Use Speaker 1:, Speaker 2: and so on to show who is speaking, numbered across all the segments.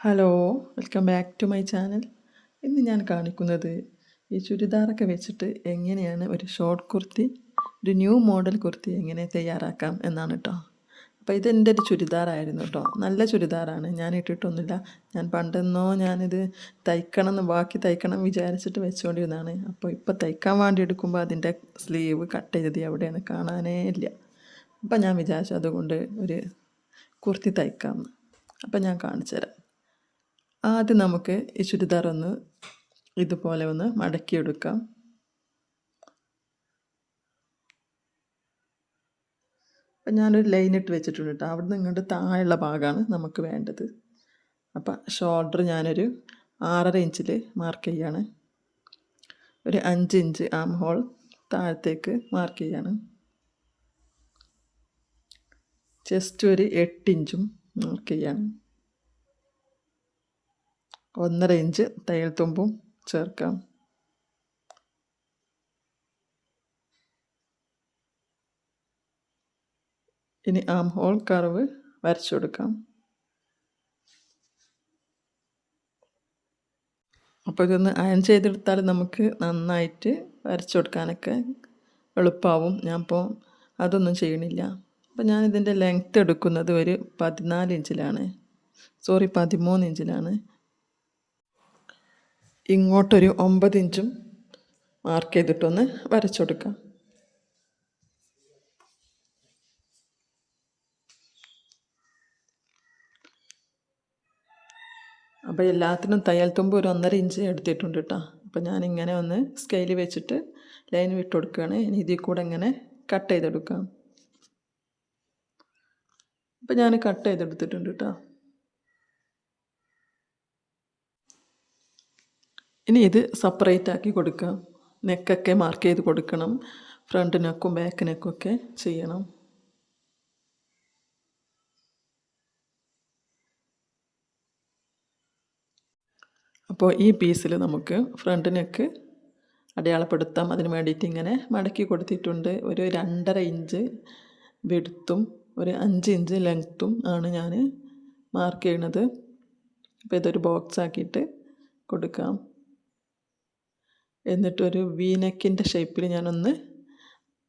Speaker 1: Hello welcome back to my channel ഇന്ന് ഞാൻ കാണിക്കുന്നത് ഈ ചുരിദാറൊക്കെ വെച്ചിട്ട് എങ്ങനെയാണ് ഒരു ഷോർട്ട് കുർത്തി ഒരു ന്യൂ മോഡൽ കുർത്തി എങ്ങനെ തയ്യാറാക്കാം എന്നാണ് കേട്ടോ അപ്പോൾ ഇതെന്റെ ഒരു ചുരിദാറായിരുന്നു കേട്ടോ നല്ല ചുരിദാറാണ്. ഞാൻ ഇട്ടിട്ടൊന്നുമില്ല. ഞാൻ പണ്ടെന്നോ ഞാനിത് തയ്ക്കണം എന്ന് ബാക്കി തയ്ക്കണം വിചാരിച്ചിട്ട് വെച്ചുകൊണ്ടിരുന്നതാണ് അപ്പോൾ ഇപ്പോൾ തയ്ക്കാൻ വേണ്ടി എടുക്കുമ്പോൾ അതിന്റെ സ്ലീവ് കട്ട് ചെയ്തത് എവിടെയാണ് കാണാനേ ഇല്ല. അപ്പം ഞാൻ വിചാരിച്ചു അതുകൊണ്ട് ഒരു കുർത്തി തയ്ക്കാമെന്ന് അപ്പം ഞാൻ കാണിച്ചു തരാം. ആദ്യം നമുക്ക് ഈ ചുരിദാർ ഒന്ന് ഇതുപോലെ ഒന്ന് മടക്കിയെടുക്കാം. അപ്പം ഞാനൊരു ലൈൻ ഇട്ട് വെച്ചിട്ടുണ്ട് കേട്ടോ അവിടെ നിന്ന് ഇങ്ങോട്ട് താഴെയുള്ള ഭാഗമാണ് നമുക്ക് വേണ്ടത്. അപ്പം ഷോൾഡർ ഞാനൊരു ആറര ഇഞ്ചിൽ മാർക്ക് ചെയ്യാണ്. ഒരു അഞ്ച് ഇഞ്ച് ആം ഹോൾ താഴത്തേക്ക് മാർക്ക് ചെയ്യാണ്. ചെസ്റ്റ് ഒരു എട്ട് ഇഞ്ചും മാർക്ക് ചെയ്യാണ്. ഒന്നര ഇഞ്ച് തയ്യൽ തുമ്പും ചേർക്കാം. ഇനി ആം ഹോൾ കർവ് വരച്ചു കൊടുക്കാം. അപ്പോൾ ഇതൊന്ന് അയൺ ചെയ്തെടുത്താൽ നമുക്ക് നന്നായിട്ട് വരച്ചു കൊടുക്കാനൊക്കെ എളുപ്പമാവും ഞാൻ ഇപ്പോൾ അതൊന്നും ചെയ്യണില്ല. അപ്പോൾ ഞാൻ ഇതിന്റെ ലെങ്ത്ത് എടുക്കുന്നത് ഒരു പതിനാല് ഇഞ്ചിലാണ്. സോറി പതിമൂന്ന് ഇഞ്ചിലാണ്. ഇങ്ങോട്ടൊരു ഒമ്പത് ഇഞ്ചും മാർക്ക് ചെയ്തിട്ടൊന്ന് വരച്ചു കൊടുക്കാം. അപ്പോൾ എല്ലാത്തിനും തയ്യൽ തുമ്പ് ഒരു ഒന്നര ഇഞ്ച് എടുത്തിട്ടുണ്ട് കേട്ടോ. അപ്പോൾ ഞാനിങ്ങനെ ഒന്ന് സ്കെയിൽ വെച്ചിട്ട് ലൈൻ വിട്ട് കൊടുക്കുകയാണ്. ഇനി ഇതിൽ കൂടെ ഇങ്ങനെ കട്ട് ചെയ്തെടുക്കാം. അപ്പോൾ ഞാൻ കട്ട് ചെയ്തെടുത്തിട്ടുണ്ട് കേട്ടോ. ഇനി ഇത് സെപ്പറേറ്റ് ആക്കി കൊടുക്കുക. നെക്കൊക്കെ മാർക്ക് ചെയ്ത് കൊടുക്കണം. ഫ്രണ്ട് നെക്കും ബാക്ക് ഒക്കെ ചെയ്യണം. അപ്പോൾ ഈ പീസിൽ നമുക്ക് ഫ്രണ്ട് നെക്ക് അടയാളപ്പെടുത്താം. അതിന് വേണ്ടിയിട്ട് ഇങ്ങനെ മടക്കി കൊടുത്തിട്ടുണ്ട്. ഒരു രണ്ടര ഇഞ്ച് വെടുത്തും ഒരു അഞ്ച് ഇഞ്ച് ലെങ്ത്തും ആണ് ഞാൻ മാർക്ക് ചെയ്യണത്. അപ്പോൾ ഇതൊരു ബോക്സ് ആക്കിയിട്ട് കൊടുക്കാം. എന്നിട്ടൊരു വീനക്കിന്റെ ഷേപ്പിൽ ഞാനൊന്ന്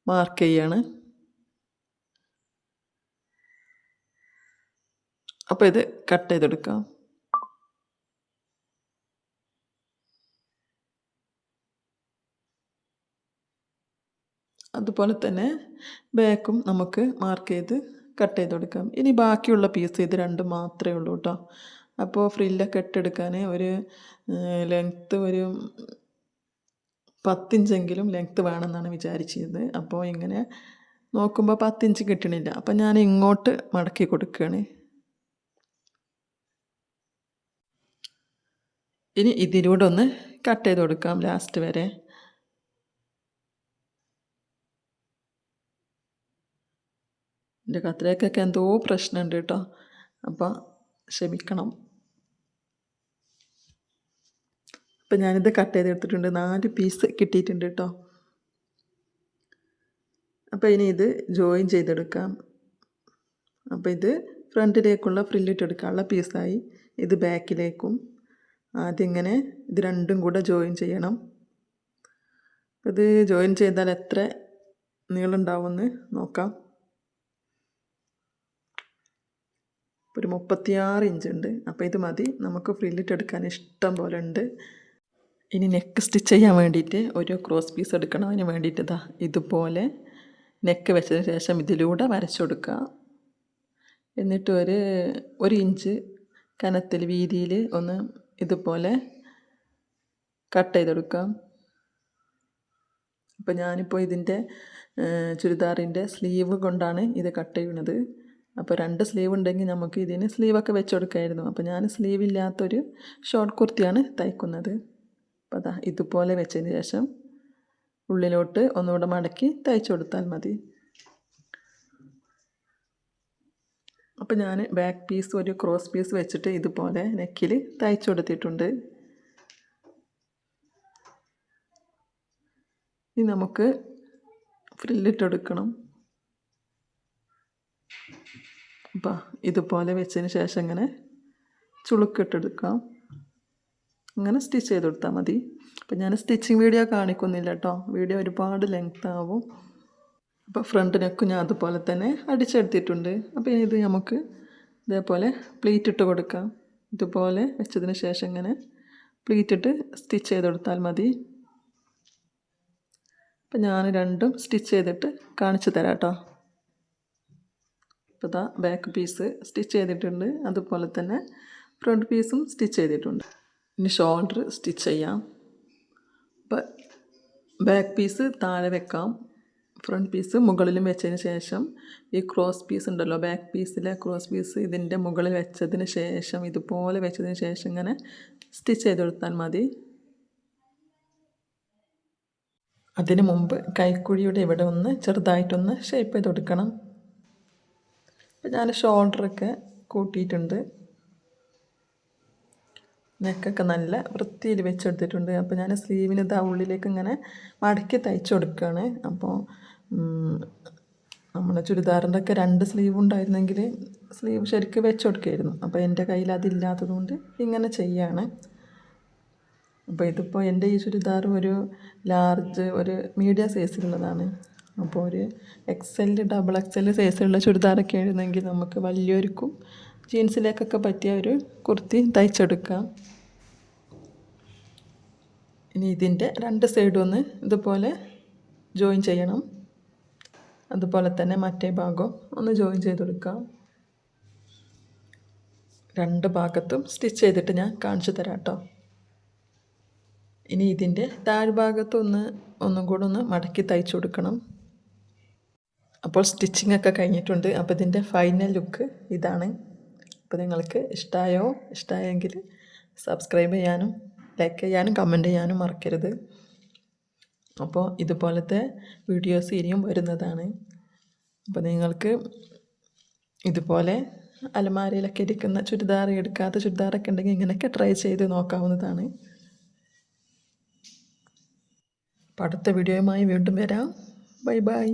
Speaker 1: മാർക്ക് ചെയ്യാണ്. അപ്പോൾ ഇത് കട്ട് ചെയ്തെടുക്കാം. അതുപോലെ തന്നെ ബാക്കും നമുക്ക് മാർക്ക് ചെയ്ത് കട്ട് ചെയ്ത് കൊടുക്കാം ഇനി ബാക്കിയുള്ള പീസ് ഇത് രണ്ടും മാത്രമേ ഉള്ളൂ കേട്ടോ അപ്പോൾ ഫ്രില്ലൊക്കെ ഇട്ടെടുക്കാൻ ഒരു ലെങ്ത്ത് ഒരു പത്തിഞ്ചെങ്കിലും ലെങ്ത്ത് വേണമെന്നാണ് വിചാരിച്ചിരുന്നത്. അപ്പോൾ ഇങ്ങനെ നോക്കുമ്പോൾ പത്തിഞ്ച് കിട്ടണില്ല. അപ്പം ഞാൻ ഇങ്ങോട്ട് മടക്കി കൊടുക്കുകയാണ് ഇനി ഇതിലൂടെ ഒന്ന് കട്ട് ചെയ്ത് കൊടുക്കാം ലാസ്റ്റ് വരെ. എന്റെ കത്തിലേക്കൊക്കെ എന്തോ പ്രശ്നമുണ്ട് കേട്ടോ. അപ്പം ക്ഷമിക്കണം. അപ്പം ഞാനിത് കട്ട് ചെയ്തെടുത്തിട്ടുണ്ട്. നാല് പീസ് കിട്ടിയിട്ടുണ്ട് കേട്ടോ. അപ്പോൾ ഇനി ഇത് ജോയിൻ ചെയ്തെടുക്കാം. അപ്പോൾ ഇത് ഫ്രണ്ടിലേക്കുള്ള ഫ്രില്ലിട്ടെടുക്കാനുള്ള പീസായി. ഇത് ബാക്കിലേക്കും. ആദ്യം ഇങ്ങനെ ഇത് രണ്ടും കൂടെ ജോയിൻ ചെയ്യണം. ഇത് ജോയിൻ ചെയ്താൽ എത്ര നീളുണ്ടാവുമെന്ന് നോക്കാം. ഒരു മുപ്പത്തിയാറ് ഇഞ്ച് ഉണ്ട്. അപ്പോൾ ഇത് മതി. നമുക്ക് ഫ്രില്ലിട്ടെടുക്കാൻ ഇഷ്ടം പോലെ ഉണ്ട്. ഇനി നെക്ക് സ്റ്റിച്ച് ചെയ്യാൻ വേണ്ടിയിട്ട് ഒരു ക്രോസ് പീസ് എടുക്കണതിന് വേണ്ടിയിട്ട് ഇതാ ഇതുപോലെ നെക്ക് വെച്ചതിന് ശേഷം ഇതിലൂടെ വരച്ചു കൊടുക്കുക. എന്നിട്ട് ഒരു ഒരു ഇഞ്ച് കനത്തിൽ വീതിയിൽ ഒന്ന് ഇതുപോലെ കട്ട് ചെയ്തെടുക്കാം അപ്പോൾ ഞാനിപ്പോൾ ഇതിന്റെ ചുരിദാറിന്റെ സ്ലീവ് കൊണ്ടാണ് ഇത് കട്ട് ചെയ്യുന്നത്. അപ്പോൾ രണ്ട് സ്ലീവ് ഉണ്ടെങ്കിൽ നമുക്ക് ഇതിന് സ്ലീവൊക്കെ വെച്ച് കൊടുക്കായിരുന്നു. അപ്പോൾ ഞാൻ സ്ലീവ് ഇല്ലാത്തൊരു ഷോർട്ട് കുർത്തിയാണ് തയ്ക്കുന്നത്. അപ്പോൾ അതാ ഇതുപോലെ വെച്ചതിന് ശേഷം ഉള്ളിലോട്ട് ഒന്നുകൂടെ മടക്കി തയ്ച്ചു കൊടുത്താൽ മതി. അപ്പോൾ ഞാൻ ബാക്ക് പീസ് ഒരു ക്രോസ് പീസ് വെച്ചിട്ട് ഇതുപോലെ നെക്കിൽ തയ്ച്ചു കൊടുത്തിട്ടുണ്ട്. ഇനി നമുക്ക് ഫ്രില്ലിട്ടെടുക്കണം അപ്പം ഇതുപോലെ വെച്ചതിന് ശേഷം ഇങ്ങനെ ചുളുക്കിട്ടെടുക്കാം അങ്ങനെ സ്റ്റിച്ച് ചെയ്ത് കൊടുത്താൽ മതി. അപ്പം ഞാൻ സ്റ്റിച്ചിങ് വീഡിയോ കാണിക്കുന്നില്ല കേട്ടോ. വീഡിയോ ഒരുപാട് ലെങ്ത് ആവും. അപ്പോൾ ഫ്രണ്ട് ഞാൻ അതുപോലെ തന്നെ അടിച്ചെടുത്തിട്ടുണ്ട്. അപ്പോൾ ഇനി ഇത് നമുക്ക് ഇതേപോലെ പ്ലീറ്റ് ഇട്ട് കൊടുക്കാം. ഇതുപോലെ വെച്ചതിന് ശേഷം ഇങ്ങനെ പ്ലീറ്റ് ഇട്ട് സ്റ്റിച്ച് ചെയ്ത് കൊടുത്താൽ മതി. അപ്പം ഞാൻ രണ്ടും സ്റ്റിച്ച് ചെയ്തിട്ട് കാണിച്ചു തരാം കേട്ടോ. ഇപ്പോൾ ബാക്ക് പീസ് സ്റ്റിച്ച് ചെയ്തിട്ടുണ്ട്. അതുപോലെ തന്നെ ഫ്രണ്ട് പീസും സ്റ്റിച്ച് ചെയ്തിട്ടുണ്ട്. ഇനി ഷോൾഡർ സ്റ്റിച്ച് ചെയ്യാം. ബാക്ക് പീസ് താഴെ വെക്കാം. ഫ്രണ്ട് പീസ് മുകളിലും വെച്ചതിന് ശേഷം ഈ ക്രോസ് പീസ് ഉണ്ടല്ലോ ബാക്ക് പീസിലെ ക്രോസ് പീസ് ഇതിന്റെ മുകളിൽ വെച്ചതിന് ശേഷം ഇതുപോലെ വെച്ചതിന് ശേഷം ഇങ്ങനെ സ്റ്റിച്ച് ചെയ്ത് കൊടുത്താൽ മതി. അതിന് മുമ്പ് കൈക്കുഴിയുടെ ഇവിടെ ഒന്ന് ചെറുതായിട്ടൊന്ന് ഷേപ്പ് ചെയ്ത് കൊടുക്കണം. ഞാൻ ഷോൾഡറൊക്കെ കൂട്ടിയിട്ടുണ്ട്. നെക്കൊക്കെ നല്ല വൃത്തിയിൽ വെച്ചെടുത്തിട്ടുണ്ട്. അപ്പോൾ ഞാൻ സ്ലീവിന് ഇതാ ഉള്ളിലേക്ക് ഇങ്ങനെ മടക്കി തയ്ച്ചു കൊടുക്കുകയാണ് അപ്പോൾ നമ്മുടെ ചുരിദാറിന്റെ ഒക്കെ രണ്ട് സ്ലീവ് ഉണ്ടായിരുന്നെങ്കിൽ സ്ലീവ് ശരിക്കും വെച്ച് കൊടുക്കുമായിരുന്നു അപ്പോൾ എന്റെ കയ്യിൽ അതില്ലാത്തതുകൊണ്ട് ഇങ്ങനെ ചെയ്യാണ്. അപ്പോൾ ഇതിപ്പോൾ എന്റെ ഈ ചുരിദാർ ഒരു ലാർജ് ഒരു മീഡിയം സൈസിലുള്ളതാണ് അപ്പോൾ ഒരു എക്സൽ ഡബിൾ എക്സൽ സൈസിലുള്ള ചുരിദാറൊക്കെ ആയിരുന്നെങ്കിൽ നമുക്ക് വലിയൊരുക്കും ജീൻസിലേക്കൊക്കെ പറ്റിയ ഒരു കുർത്തി തയ്ച്ചെടുക്കാം ഇനി ഇതിന്റെ രണ്ട് സൈഡും ഒന്ന് ഇതുപോലെ ജോയിൻ ചെയ്യണം. അതുപോലെ തന്നെ മറ്റേ ഭാഗം ഒന്ന് ജോയിൻ ചെയ്തെടുക്കാം രണ്ട് ഭാഗത്തും സ്റ്റിച്ച് ചെയ്തിട്ട് ഞാൻ കാണിച്ചു തരാം കേട്ടോ. ഇനി ഇതിന്റെ താഴ്ഭാഗത്തൊന്ന് ഒന്നും കൂടെ ഒന്ന് മടക്കി തയ്ച്ചു കൊടുക്കണം. അപ്പോൾ സ്റ്റിച്ചിങ് ഒക്കെ കഴിഞ്ഞിട്ടുണ്ട്. അപ്പോൾ ഇതിന്റെ ഫൈനൽ ലുക്ക് ഇതാണ്. അപ്പോൾ നിങ്ങൾക്ക് ഇഷ്ടമായോ ഇഷ്ടമായെങ്കിൽ സബ്സ്ക്രൈബ് ചെയ്യാനും ലൈക്ക് ചെയ്യാനും കമന്റ് ചെയ്യാനും മറക്കരുത്. അപ്പോൾ ഇതുപോലത്തെ വീഡിയോസ് ഇനിയും വരുന്നതാണ്. അപ്പോൾ നിങ്ങൾക്ക് ഇതുപോലെ അലമാരയിലൊക്കെ ഇരിക്കുന്ന ചുരിദാർ എടുക്കാത്ത ചുരിദാറൊക്കെ ഉണ്ടെങ്കിൽ ഇങ്ങനെയൊക്കെ ട്രൈ ചെയ്ത് നോക്കാവുന്നതാണ്. അപ്പോൾ അടുത്ത വീഡിയോയുമായി വീണ്ടും വരാം. Bye bye